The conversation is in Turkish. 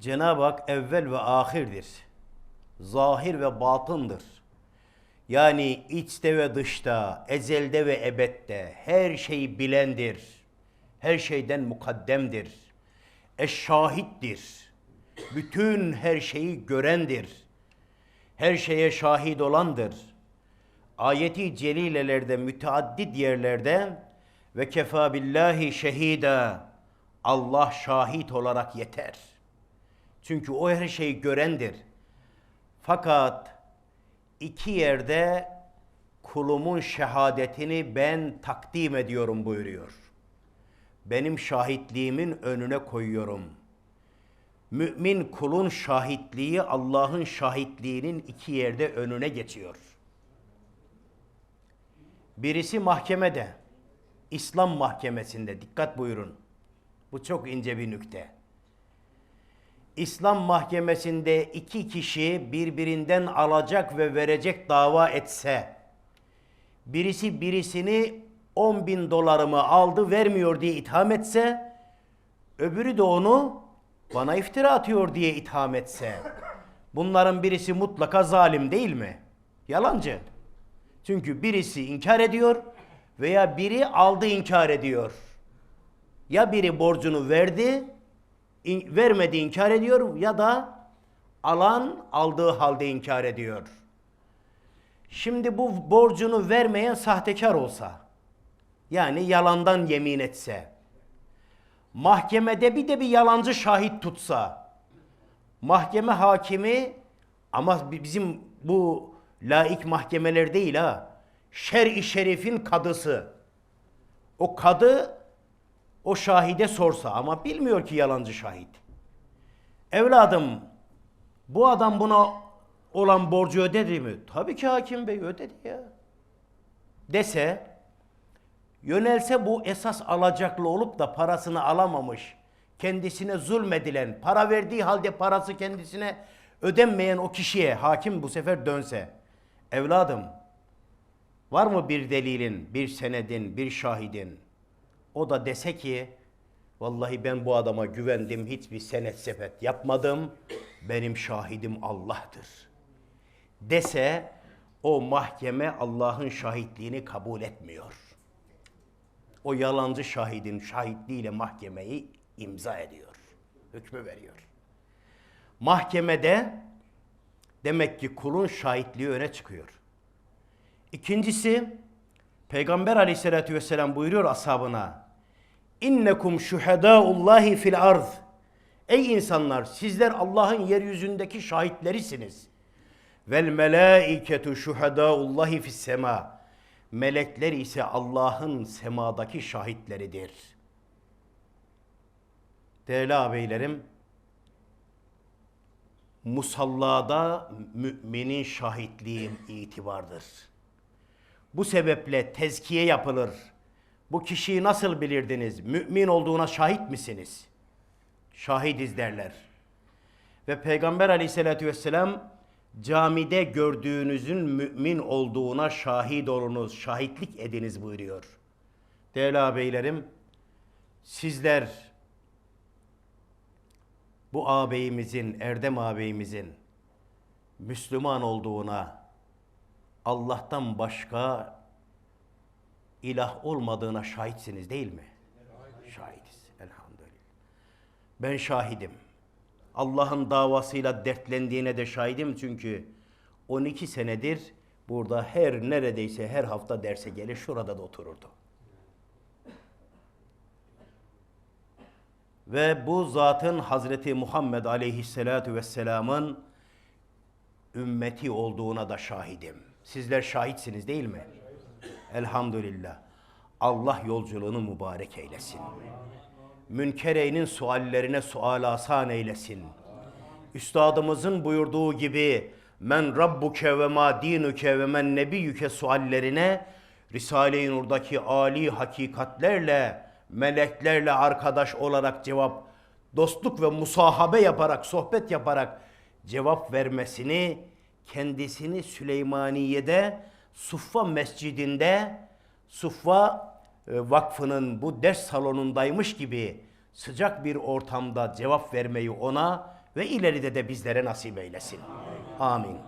Cenab-ı Hak evvel ve ahirdir. Zahir ve batındır. Yani içte ve dışta, ezelde ve ebette her şeyi bilendir. Her şeyden mukaddemdir. Eşşahittir. Bütün her şeyi görendir. Her şeye şahit olandır. Ayeti celilelerde müteaddit yerlerde ve kefa billahi şehida Allah şahit olarak yeter. Çünkü o her şeyi görendir. Fakat iki yerde kulumun şehadetini ben takdim ediyorum buyuruyor. Benim şahitliğimin önüne koyuyorum. Mümin kulun şahitliği Allah'ın şahitliğinin iki yerde önüne geçiyor. Birisi mahkemede, İslam mahkemesinde dikkat buyurun. Bu çok ince bir nükte. İslam mahkemesinde iki kişi birbirinden alacak ve verecek dava etse, birisi birisini 10 bin dolarımı aldı vermiyor diye itham etse, öbürü de onu bana iftira atıyor diye itham etse, bunların birisi mutlaka zalim değil mi? Yalancı. Çünkü birisi inkar ediyor veya biri aldı inkar ediyor. Ya biri borcunu verdi, in- vermedi inkar ediyor ya da alan aldığı halde inkar ediyor. Şimdi bu borcunu vermeyen sahtekar olsa, yani yalandan yemin etse, mahkemede bir de bir yalancı şahit tutsa, mahkeme hakimi ama bi- bizim bu laik mahkemeler değil ha, şer-i şerifin kadısı, o kadı o şahide sorsa ama bilmiyor ki yalancı şahit. Evladım bu adam buna olan borcu ödedi mi? Tabii ki hakim bey ödedi ya. Dese yönelse bu esas alacaklı olup da parasını alamamış, kendisine zulmedilen, para verdiği halde parası kendisine ödenmeyen o kişiye hakim bu sefer dönse. Evladım var mı bir delilin, bir senedin, bir şahidin? O da dese ki vallahi ben bu adama güvendim hiçbir senet sepet yapmadım. Benim şahidim Allah'tır. Dese o mahkeme Allah'ın şahitliğini kabul etmiyor. O yalancı şahidin şahitliğiyle mahkemeyi imza ediyor. Hükmü veriyor. Mahkemede demek ki kulun şahitliği öne çıkıyor. İkincisi Peygamber aleyhissalatü vesselam buyuruyor ashabına İnnekum şuhedaullahi fil arz Ey insanlar sizler Allah'ın yeryüzündeki şahitlerisiniz. Vel melaiketu şuhedaullahi fis sema Melekler ise Allah'ın semadaki şahitleridir. Değerli ağabeylerim, musallada müminin şahitliği itibardır. Bu sebeple tezkiye yapılır. Bu kişiyi nasıl bilirdiniz? Mümin olduğuna şahit misiniz? Şahidiz derler. Ve Peygamber aleyhissalatü vesselam camide gördüğünüzün mümin olduğuna şahit olunuz, şahitlik ediniz buyuruyor. Değerli ağabeylerim, sizler bu ağabeyimizin, Erdem ağabeyimizin Müslüman olduğuna, Allah'tan başka ilah olmadığına şahitsiniz değil mi? Şahidiz elhamdülillah. Ben şahidim. Allah'ın davasıyla dertlendiğine de şahidim çünkü 12 senedir burada her neredeyse her hafta derse gelir şurada da otururdu. Ve bu zatın Hazreti Muhammed Aleyhisselatü Vesselam'ın ümmeti olduğuna da şahidim. Sizler şahitsiniz değil mi? Elhamdülillah. Allah yolculuğunu mübarek eylesin. Münkereynin suallerine sual asan eylesin. Üstadımızın buyurduğu gibi men rabbuke ve ma dinuke ve men nebiyyüke suallerine Risale-i Nur'daki ali hakikatlerle, meleklerle arkadaş olarak cevap, dostluk ve musahabe yaparak, sohbet yaparak cevap vermesini kendisini Süleymaniye'de Suffa Mescidinde Suffa e, Vakfı'nın bu ders salonundaymış gibi sıcak bir ortamda cevap vermeyi ona ve ileride de bizlere nasip eylesin. Amin.